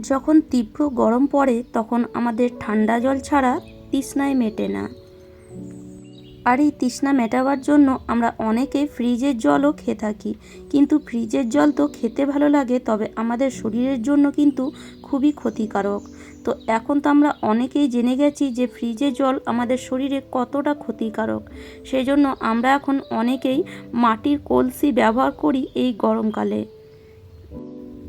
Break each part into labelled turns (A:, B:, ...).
A: যখন তীব্র গরম পড়ে তখন আমাদের ঠান্ডা জল ছাড়া তৃষ্ণায় মেটে না। আর এই তৃষ্ণা মেটাবার জন্য আমরা অনেকে ফ্রিজের জলও খেয়ে থাকি। কিন্তু ফ্রিজের জল তো খেতে ভালো লাগে, তবে আমাদের শরীরের জন্য কিন্তু খুবই ক্ষতিকারক। তো এখন তো আমরা অনেকেই জেনে গেছি যে ফ্রিজের জল আমাদের শরীরে কতটা ক্ষতিকারক। সেই জন্য আমরা এখন অনেকেই মাটির কলসি ব্যবহার করি এই গরমকালে।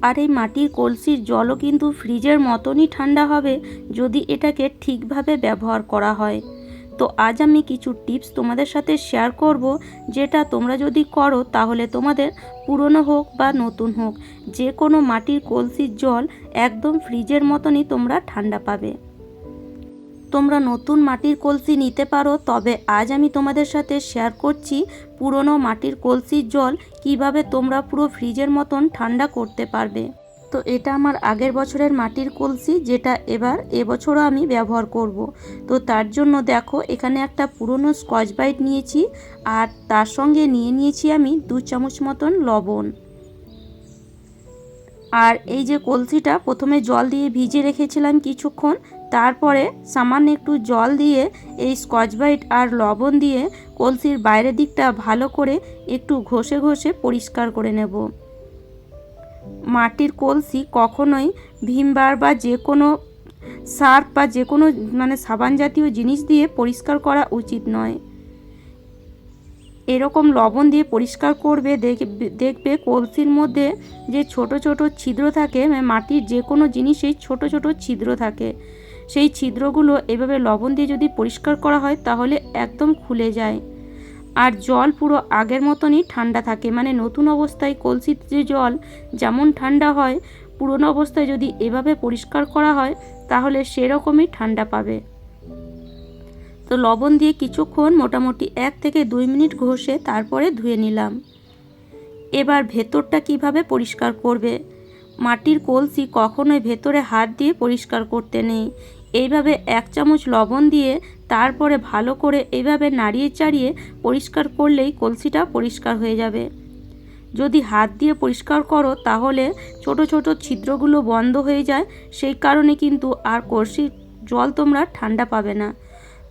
A: আর এই মাটির কলসির জলও কিন্তু ফ্রিজের মতনই ঠান্ডা হবে যদি এটাকে ঠিকভাবে ব্যবহার করা হয়। তো আজ আমি কিছু টিপস তোমাদের সাথে শেয়ার করব, যেটা তোমরা যদি করো তাহলে তোমাদের পুরনো হোক বা নতুন হোক যে কোনো মাটির কলসির জল একদম ফ্রিজের মতনই তোমরা ঠান্ডা পাবে। তোমরা নতুন মাটির কলসি নিতে পারো, তবে আজ আমি তোমাদের সাথে শেয়ার করছি পুরনো মাটির কলসির জল কীভাবে তোমরা পুরো ফ্রিজের মতন ঠান্ডা করতে পারবে তো এটা আমার আগের বছরের মাটির কলসি, যেটা এবার এবছরও আমি ব্যবহার করব। তো তার জন্য দেখো, এখানে একটা পুরনো স্কচ ব্রাইট নিয়েছি, আর তার সঙ্গে নিয়ে নিয়েছি আমি দু চামচ মতন লবণ আর এই যে কলসিটা, প্রথমে জল দিয়ে ভিজে রেখেছিলাম কিছুক্ষণ তারপরে সামান্য একটু জল দিয়ে এই স্কচ ব্রাইট আর লবণ দিয়ে কলসির বাইরের দিকটা ভালো করে একটু ঘষে ঘষে পরিষ্কার করে নেব। মাটির কলসি কখনোই ভীমবার বা যে কোনো সার্ফ বা যে কোনো মানে সাবান জাতীয় জিনিস দিয়ে পরিষ্কার করা উচিত নয়। এরকম লবণ দিয়ে পরিষ্কার করবে দেখবে কলসির মধ্যে যে ছোট ছোট ছিদ্র থাকে মানে মাটির যে কোনো জিনিসেই ছোট ছোট ছিদ্র থাকে। সেই ছিদ্রগুলো এভাবে লবণ দিয়ে যদি পরিষ্কার করা হয় তাহলে একদম খুলে যায়। আর জল পুরো আগের মতনই ঠান্ডা থাকে। মানে নতুন অবস্থায় কলসির যে জল যেমন ঠান্ডা হয়, পুরনো অবস্থায় যদি এভাবে পরিষ্কার করা হয় তাহলে সেরকমই ঠান্ডা পাবে। তো লবণ দিয়ে কিছুক্ষণ মোটামুটি এক থেকে দুই মিনিট ঘষে তারপরে ধুয়ে নিলাম। এবার ভেতরটা কীভাবে পরিষ্কার করবে? মাটির কলসি কখনোই ভেতরে হাত দিয়ে পরিষ্কার করতে নেই। এইভাবে এক চামচ লবণ দিয়ে তারপরে ভালো করে এইভাবে নাড়িয়ে চাড়িয়ে পরিষ্কার করলেই কলসিটা পরিষ্কার হয়ে যাবে। যদি হাত দিয়ে পরিষ্কার করো, তাহলে ছোট ছোট ছিদ্রগুলো বন্ধ হয়ে যায়। সেই কারণে কিন্তু আর কলসির জল তোমরা ঠান্ডা পাবে না।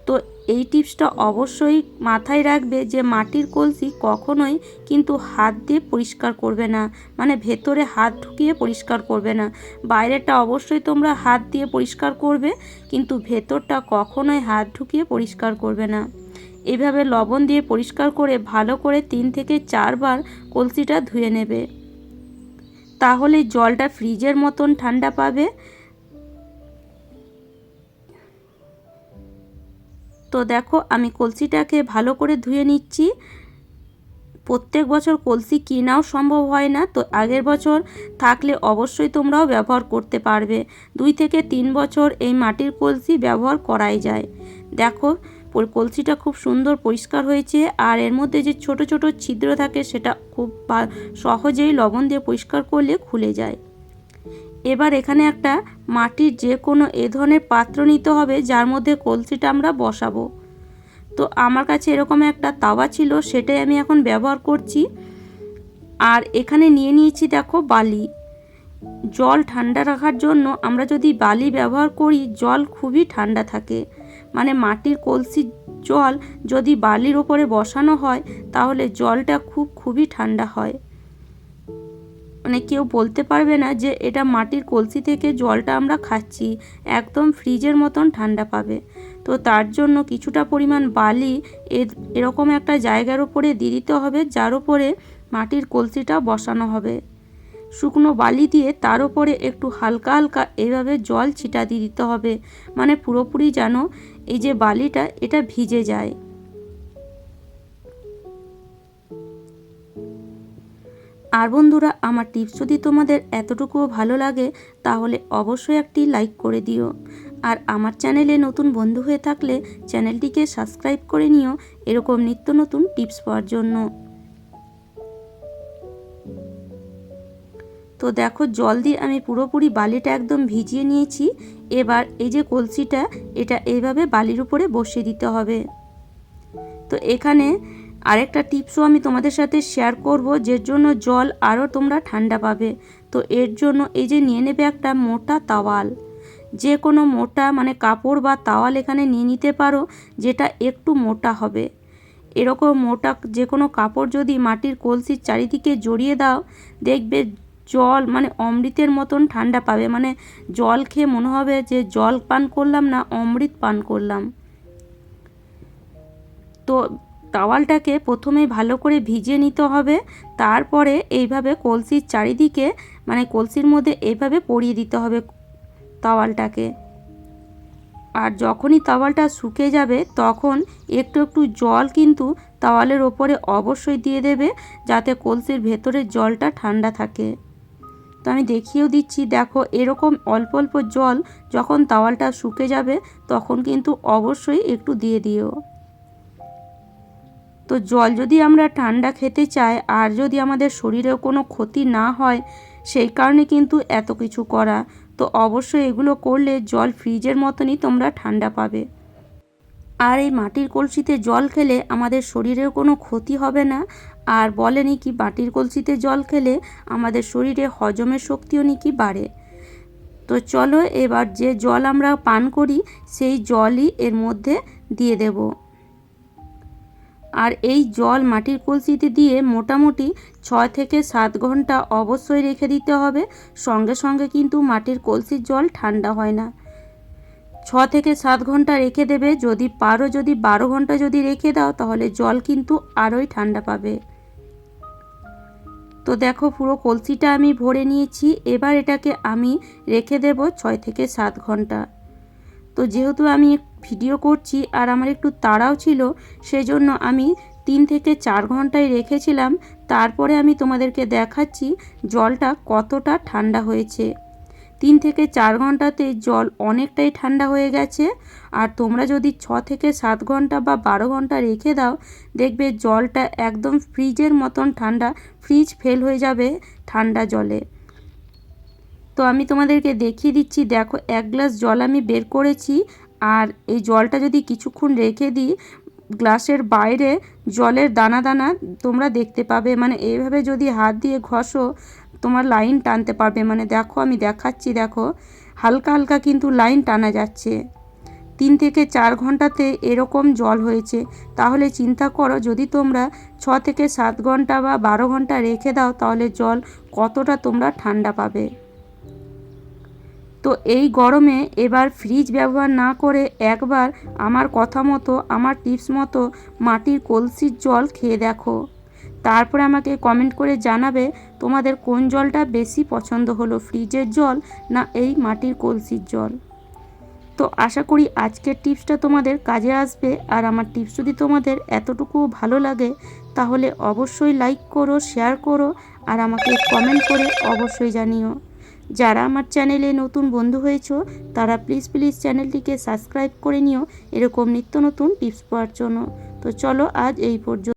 A: তো এই টিপসটা অবশ্যই মাথায় রাখবে যে মাটির কলসি কখনোই কিন্তু হাত দিয়ে পরিষ্কার করবে না। মানে ভেতরে হাত ঢুকিয়ে পরিষ্কার করবে না। বাইরেটা অবশ্যই তোমরা হাত দিয়ে পরিষ্কার করবে, কিন্তু ভেতরটা কখনোই হাত ঢুকিয়ে পরিষ্কার করবে না। এভাবে লবণ দিয়ে পরিষ্কার করে ভালো করে তিন থেকে চারবার কলসিটা ধুয়ে নেবে। তাহলে জলটা ফ্রিজের মতন ঠান্ডা পাবে। তো দেখো, আমি কলসিটাকে ভালো করে ধুয়ে নিচ্ছি। প্রত্যেক বছর কলসি কেনাও সম্ভব হয় না, তো আগের বছর থাকলে অবশ্যই তোমরাও ব্যবহার করতে পারবে। দুই থেকে তিন বছর এই মাটির কলসি ব্যবহার করাই যায়। দেখো কলসিটা খুব সুন্দর পরিষ্কার হয়েছে, আর এর মধ্যে যে ছোট ছোট ছিদ্র থাকে সেটা খুব সহজেই লবণ দিয়ে পরিষ্কার করলে খুলে যায়। এবার এখানে একটা মাটির যে কোনো এ ধরনের পাত্র নিতে হবে, যার মধ্যে কলসিটা আমরা বসাবো। তো আমার কাছে এরকম একটা তাওয়া ছিল, সেটাই আমি এখন ব্যবহার করছি। আর এখানে নিয়ে নিয়েছি দেখো বালি। জল ঠান্ডা রাখার জন্য আমরা যদি বালি ব্যবহার করি, জল খুবই ঠান্ডা থাকে। মানে মাটির কলসির জল যদি বালির ওপরে বসানো হয়, তাহলে জলটা খুব, খুবই ঠান্ডা হয়। মানে কেউ বলতে পারবে না যে এটা মাটির কলসি থেকে জলটা আমরা খাচ্ছি, একদম ফ্রিজের মতন ঠান্ডা পাবে। তো তার জন্য কিছুটা পরিমাণ বালি এরকম একটা জায়গার উপরে দিয়ে দিতে হবে, যার উপরে মাটির কলসিটা বসানো হবে। শুকনো বালি দিয়ে তার উপরে একটু হালকা হালকা এভাবে জল ছিটা দিয়ে দিতে হবে। মানে পুরোপুরি যেন এই যে বালিটা, এটা ভিজে যায়। আর বন্ধুরা, আমার টিপস যদি তোমাদের এতটুকুও ভালো লাগে, তাহলে অবশ্যই একটি লাইক করে দিও। আর আমার চ্যানেলে নতুন বন্ধু হয়ে থাকলে চ্যানেলটিকে সাবস্ক্রাইব করে নিও, এরকম নিত্য নতুন টিপস পাওয়ার জন্য। তো দেখো, জল দিয়ে আমি পুরোপুরি বালিটা একদম ভিজিয়ে নিয়েছি। এবার এই যে কলসিটা, এটা এইভাবে বালির উপরে বসিয়ে দিতে হবে। তো এখানে আরেকটা টিপসও আমি তোমাদের সাথে শেয়ার করব, যের জন্য জল আরও তোমরা ঠান্ডা পাবে। তো এর জন্য এই যে নিয়ে নেবে একটা মোটা তাওয়াল। যে কোনো মোটা মানে কাপড় বা তাওয়াল এখানে নিয়ে নিতে পারো, যেটা একটু মোটা হবে। এরকম মোটা যে কোনো কাপড় যদি মাটির কলসির চারিদিকে জড়িয়ে দাও, দেখবে জল মানে অমৃতের মতন ঠান্ডা পাবে। মানে জল খেয়ে মনে হবে যে জল পান করলাম না, অমৃত পান করলাম। তো তাওয়ালটাকে প্রথমে ভালো করে ভিজিয়ে নিতে হবে, তারপরে এইভাবে কলসির চারিদিকে মানে কলসির মধ্যে এইভাবে পরিয়ে দিতে হবে তাওয়ালটাকে। আর যখনই তাওয়ালটা শুকে যাবে, তখন একটু একটু জল কিন্তু তাওয়ালের ওপরে অবশ্যই দিয়ে দেবে, যাতে কলসির ভেতরের জলটা ঠান্ডা থাকে। তো আমি দেখিয়েও দিচ্ছি, দেখো এরকম অল্প অল্প জল যখন তাওয়ালটা শুকে যাবে, তখন কিন্তু অবশ্যই একটু দিয়ে দিও। তো জল যদি আমরা ঠান্ডা খেতে চাই আর যদি আমাদের শরীরেও কোনো ক্ষতি না হয়, সেই কারণে কিন্তু এত কিছু করা। তো অবশ্যই এগুলো করলে জল ফ্রিজের মতনই তোমরা ঠান্ডা পাবে। আর এই মাটির কলসিতে জল খেলে আমাদের শরীরের কোনো ক্ষতি হবে না। আর বলেনি কি, মাটির কলসিতে জল খেলে আমাদের শরীরে হজমের শক্তিও নাকি বাড়ে। তো চলো এবার যে জল আমরা পান করি, সেই জলই এর মধ্যে দিয়ে দেব। আর এই জল মাটির কলসিতে দিয়ে মোটামুটি ছয় থেকে সাত ঘণ্টা অবশ্যই রেখে দিতে হবে। সঙ্গে সঙ্গে কিন্তু মাটির কলসির জল ঠান্ডা হয় না। ছ থেকে সাত ঘণ্টা রেখে দেবে। যদি পারো, যদি বারো ঘণ্টা যদি রেখে দাও, তাহলে জল কিন্তু আরোই ঠান্ডা পাবে। তো দেখো, পুরো কলসিটা আমি ভরে নিয়েছি। এবার এটাকে আমি রেখে দেব ছয় থেকে সাত ঘণ্টা। তো যেহেতু আমি ভিডিও করছি আর আমার একটু তাড়াও ছিল, সেজন্য আমি তিন থেকে চার ঘন্টায় রেখেছিলাম। তারপরে আমি তোমাদেরকে দেখাচ্ছি জলটা কতটা ঠান্ডা হয়েছে। তিন থেকে চার ঘন্টাতে জল অনেকটাই ঠান্ডা হয়ে গেছে। আর তোমরা যদি ছ থেকে সাত ঘণ্টা বা বারো ঘণ্টা রেখে দাও, দেখবে জলটা একদম ফ্রিজের মতন ঠান্ডা, ফ্রিজ ফেল হয়ে যাবে ঠান্ডা জলে। তো আমি তোমাদেরকে দেখিয়ে দিচ্ছি, দেখো এক গ্লাস জল আমি বের করেছি, আর এই জলটা যদি কিছুক্ষণ রেখে দিই, গ্লাসের বাইরে জলের দানা দানা তোমরা দেখতে পাবে। মানে এইভাবে যদি হাত দিয়ে ঘষো, তোমার লাইন টানতে পারবে। মানে দেখো, আমি দেখাচ্ছি, দেখো, হালকা হালকা কিন্তু লাইন টানা যাচ্ছে। তিন থেকে চার ঘন্টাতে এরকম জল হয়েছে। তাহলে চিন্তা করো, যদি তোমরা ছ থেকে সাত ঘণ্টা বা বারো ঘণ্টা রেখে দাও, তাহলে জল কতটা তোমরা ঠান্ডা পাবে। তো এই গরমে এবার ফ্রিজ ব্যবহার না করে একবার আমার কথা মতো, আমার টিপস মতো মাটির কলসির জল খেয়ে দেখো। তারপরে আমাকে কমেন্ট করে জানাবে, তোমাদের কোন জলটা বেশি পছন্দ হলো ফ্রিজের জল না এই মাটির কলসির জল? তো আশা করি আজকের টিপসটা তোমাদের কাজে আসবে, আর আমার টিপস যদি তোমাদের এতটুকু ভালো লাগে, তাহলে অবশ্যই লাইক করো শেয়ার করো, আর আমাকে কমেন্ট করে অবশ্যই জানিও। যারা আমার চ্যানেলে নতুন বন্ধু হয়েছো, তারা প্লিজ প্লিজ চ্যানেলটিকে সাবস্ক্রাইব করে নিও। এরকম নিত্য নতুন টিপস পাওয়ার জন্য। তো চলো আজ এই পর্যন্ত।